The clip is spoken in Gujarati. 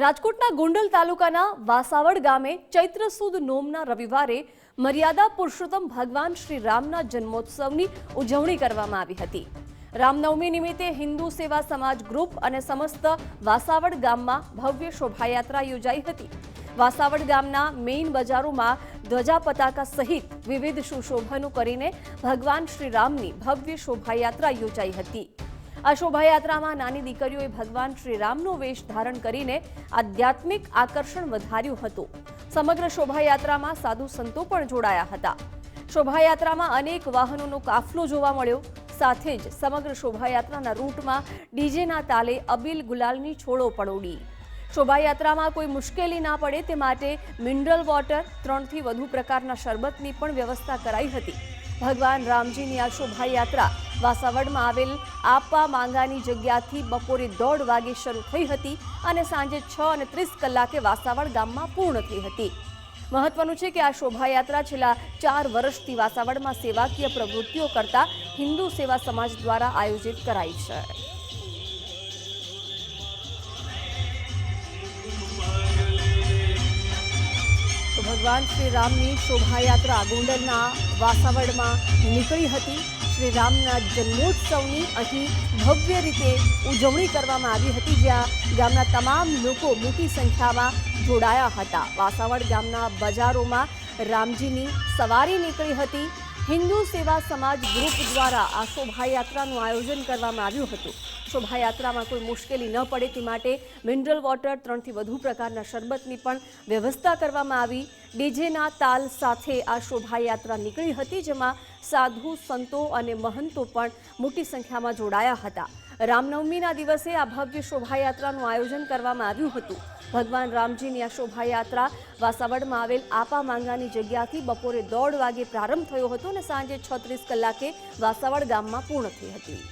રાજકોટના ગોંડલ તાલુકાના વાસાવડ ગામે ચૈત્ર સુદ નોમના રવિવારે મર્યાદા પુરુષોત્તમ ભગવાન શ્રી રામના જન્મોત્સવની ઉજવણી કરવામાં આવી હતી. રામનવમી નિમિત્તે હિન્દુ સેવા સમાજ ગ્રુપ અને સમસ્ત વાસાવડ ગામમાં ભવ્ય શોભાયાત્રા યોજાઈ હતી. વાસાવડ ગામના મેઇન બજારોમાં ધ્વજા પતાકા સહિત વિવિધ સુશોભનો કરીને ભગવાન શ્રી રામની ભવ્ય શોભાયાત્રા યોજાઈ હતી. આ શોભાયાત્રામાં નાની દીકરીઓએ ભગવાન શ્રી રામનો વેશ ધારણ કરીને આધ્યાત્મિક આકર્ષણ વધાર્યું હતું. સમગ્ર શોભાયાત્રામાં સાધુ સંતો પણ જોડાયા હતા. શોભાયાત્રામાં અનેક વાહનોનો કાફલો જોવા મળ્યો. સાથે જ સમગ્ર શોભાયાત્રાના રૂટમાં ડીજેના તાલે અબીલ ગુલાલની છોડો પણ ઉડી શોભાયાત્રામાં કોઈ મુશ્કેલી ના પડે તે માટે મિનરલ વોટર, ત્રણથી વધુ પ્રકારના શરબતની પણ વ્યવસ્થા કરાઈ હતી. ભગવાન રામજીની આ શોભાયાત્રા વાસાવડમાં આવેલ આપવા માંગાની જગ્યાથી બપોરે દોઢ વાગે શરૂ થઈ હતી અને સાંજે છ અને ત્રીસ કલાકે વાસાવડ ગામમાં પૂર્ણ થઈ હતી. મહત્વનું છે કે આ શોભાયાત્રા છેલ્લા ચાર વર્ષથી વાસાવડમાં સેવાકીય પ્રવૃત્તિઓ કરતા હિન્દુ સેવા સમાજ દ્વારા આયોજિત કરાઈ છે. ભગવાન શ્રી રામની શોભાયાત્રા ગોંડલના વાસાવડમાં નીકળી હતી. શ્રી રામના જન્મોત્સવની અહીં ભવ્ય રીતે ઉજવણી કરવામાં આવી હતી, જ્યાં ગામના તમામ લોકો મોટી સંખ્યામાં જોડાયા હતા. વાસાવડ ગામના બજારોમાં રામજીની સવારી નીકળી હતી. હિન્દુ સેવા સમાજ ગ્રુપ દ્વારા આ શોભાયાત્રાનું આયોજન કરવામાં આવ્યું હતું. શોભાયાત્રામાં કોઈ મુશ્કેલી ન પડે તે માટે મિનરલ વોટર ત્રણથી વધુ પ્રકારના શરબતની પણ વ્યવસ્થા કરવામાં આવી. ડીજેના તાલ સાથે આ શોભાયાત્રા નીકળી હતી, જેમાં સાધુ, સંતો અને મહંતો પણ મોટી સંખ્યામાં જોડાયા હતા. રામનવમીના દિવસે આ ભવ્ય શોભાયાત્રાનું આયોજન કરવામાં આવ્યું હતું. ભગવાન રામજીની આ શોભાયાત્રા વાસાવડમાં આવેલ આપા માંગાની જગ્યાથી બપોરે દોઢ વાગે પ્રારંભ થયો હતો અને સાંજે છત્રીસ કલાકે વાસાવડ ગામમાં પૂર્ણ થઈ હતી.